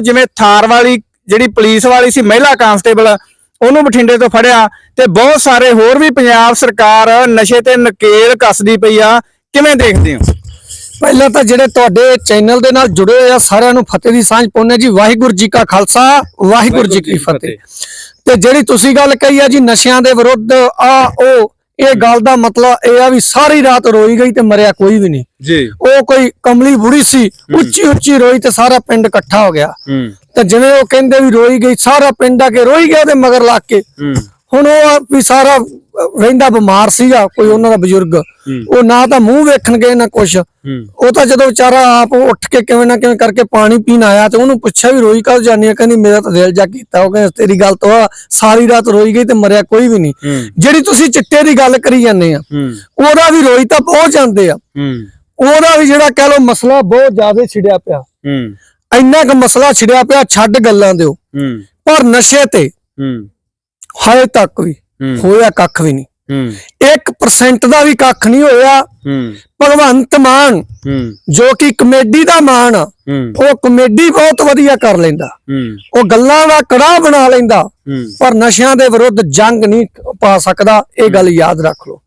ਜਿਵੇਂ ਥਾਰ ਵਾਲੀ ਜਿਹੜੀ ਪੁਲਿਸ ਵਾਲੀ ਸੀ ਮਹਿਲਾ ਕਾਂਸਟੇਬਲ ਉਹਨੂੰ ਬਠਿੰਡੇ ਤੋਂ ਫੜਿਆ ਤੇ ਬਹੁਤ ਸਾਰੇ ਹੋਰ ਵੀ ਪੰਜਾਬ ਸਰਕਾਰ ਨਸ਼ੇ ਤੇ ਨਕੇਲ ਕੱਸਦੀ ਪਈ ਆ। ਕਿਵੇਂ ਦੇਖਦੇ ਹੋ? ਪਹਿਲਾਂ ਤਾਂ ਜਿਹੜੇ ਤੁਹਾਡੇ ਚੈਨਲ ਦੇ ਨਾਲ ਜੁੜੇ ਹੋਏ ਆ ਸਾਰਿਆਂ ਨੂੰ ਫਤਿਹ ਦੀ ਸਾਂਝ ਪਾਉਂਦੇ ਜੀ। ਵਾਹਿਗੁਰੂ ਜੀ ਕਾ ਖਾਲਸਾ ਵਾਹਿਗੁਰੂ ਜੀ ਕੀ ਫਤਿਹ। ਤੇ ਜਿਹੜੀ ਤੁਸੀਂ ਗੱਲ ਕਹੀ ਆ ਜੀ ਨਸ਼ਿਆਂ ਦੇ ਵਿਰੁੱਧ ਆ ਉਹ ਇਹ ਗੱਲ ਦਾ ਮਤਲਬ ਇਹ ਆ ਵੀ ਸਾਰੀ ਰਾਤ ਰੋਈ ਗਈ ਤੇ ਮਰਿਆ ਕੋਈ ਵੀ ਨਹੀਂ। ਜੀ। ਉਹ ਕੋਈ ਕਮਲੀ ਬੁੜੀ ਸੀ ਉੱਚੀ ਉੱਚੀ ਰੋਈ ਤੇ ਸਾਰਾ ਪਿੰਡ ਇਕੱਠਾ ਹੋ ਗਿਆ। ਤੇ ਜਿਵੇਂ ਉਹ ਕਹਿੰਦੇ ਵੀ ਰੋਈ ਗਈ ਸਾਰਾ ਪਿੰਡ ਆ ਕੇ ਰੋਈ ਗਿਆ ਤੇ ਮਗਰ ਲੱਗ ਕੇ। ਹੁਣ ਉਹ ਵੀ ਸਾਰਾ ਰਹਿੰਦਾ ਬਿਮਾਰ ਸੀਗਾ ਕੋਈ ਉਹਨਾਂ ਦਾ ਬਜ਼ੁਰਗ। ਉਹ ਨਾ ਤਾਂ ਮੂੰਹ ਵੇਖਣ ਗਏ ਨਾ ਕੁਛ। ਉਹ ਤਾਂ ਜਦੋਂ ਵਿਚਾਰਾ ਆਪ ਉੱਠ ਕੇ ਕਿਵੇਂ ਨਾ ਕਿਵੇਂ ਕਰਕੇ ਪਾਣੀ ਪੀਣ ਆਇਆ ਤੇ ਉਹਨੂੰ ਪੁੱਛਿਆ ਵੀ ਰੋਈ ਕਦ ਜਾਨੀ ਆ? ਕਹਿੰਦੀ ਮੇਰਾ ਤਾਂ ਦਿਲ ਜਾ ਕੀਤਾ ਉਹ ਕਹਿੰਦਾ ਤੇਰੀ ਗੱਲ ਤੋਂ ਸਾਰੀ ਰਾਤ ਰੋਈ ਗਈ ਤੇ ਮਰਿਆ ਕੋਈ ਵੀ ਨਹੀਂ। ਜਿਹੜੀ ਤੁਸੀਂ ਚਿੱਟੇ ਦੀ ਗੱਲ ਕਰੀ ਜਾਂਦੇ ਆ ਉਹਦਾ ਵੀ ਰੋਈ ਤਾਂ ਬਹੁਤ ਜਾਂਦੇ ਆ। ਉਹਦਾ ਵੀ ਜਿਹੜਾ ਕਹਿ ਲੋ ਮਸਲਾ ਬਹੁਤ ਜ਼ਿਆਦਾ ਛਿੜਿਆ ਪਿਆ। ਇੰਨਾ ਕੁ ਮਸਲਾ ਛਿੜਿਆ ਪਿਆ ਛੱਡ ਗੱਲਾਂ ਦਿਓ। ਪਰ ਨਸ਼ੇ ਤੇ ਹਾਲੇ ਤੱਕ ਵੀ ਹੋਇਆ ਕੱਖ ਵੀ ਨਹੀਂ। ਹੂੰ। 1% ਦਾ ਵੀ ਕੱਖ ਨਹੀਂ ਹੋਇਆ। ਭਗਵੰਤ ਮਾਨ ਜੋ ਕਿ ਕਮੇਡੀ ਦਾ ਮਾਨ ਉਹ ਕਮੇਡੀ ਬਹੁਤ ਵਧੀਆ ਕਰ ਲੈਂਦਾ। ਉਹ ਗੱਲਾਂ ਦਾ ਕੜਾ ਬਣਾ ਲੈਂਦਾ। ਪਰ ਨਸ਼ਿਆਂ ਦੇ ਵਿਰੁੱਧ ਜੰਗ ਨਹੀਂ ਪਾ ਸਕਦਾ। ਇਹ ਗੱਲ ਯਾਦ ਰੱਖ ਲਓ।